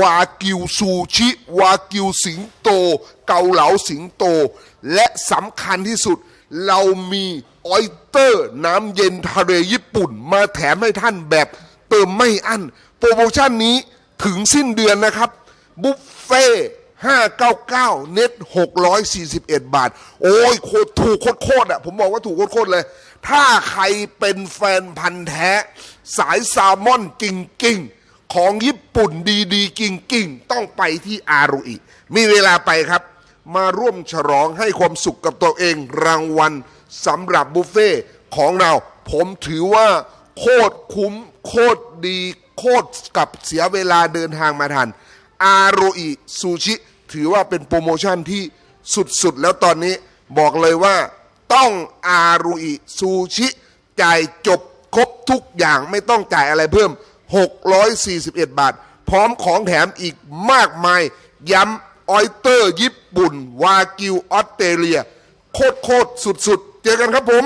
วากิวซูชิ วากิวสิงโต เกาเหลาสิงโต และสำคัญที่สุดเรามีออยเตอร์น้ำเย็นทะเลญี่ปุ่น มาแถมให้ท่านแบบเติมไม่อั้น โปรโมชั่นนี้ถึงสิ้นเดือนนะครับ บุฟเฟ่599 เน็ต 641 บาท โอ้ยโคตรถูกโคตรอะ ผมบอกว่าถูกโคตรเลย ถ้าใครเป็นแฟนพันธ์แท้ สายแซลมอนกิ่งกิ่งๆ ของญี่ปุ่นดีๆกิ่งกิ่งๆ ต้องไปที่อารุอิ มีเวลาไปครับ มาร่วมฉลองให้ความสุขกับตัวเอง รางวัลสำหรับบุฟเฟ่ของเรา ผมถือว่าโคตรคุ้ม โคตรดี โคตรกับเสียเวลาเดินทางมาทัน อาโรอิซูชิ ถือว่าเป็นโปรโมชั่นที่สุดๆ แล้วตอนนี้บอกเลยว่าต้องอาโรอิซูชิ จ่ายจบครบทุกอย่างไม่ต้องจ่ายอะไรเพิ่ม 641 บาท พร้อมของแถมอีกมากมาย ย้ำออยเตอร์ ญี่ปุ่น วากิวออสเตรเลีย โคตรโคตรสุดๆ เจอกันครับผม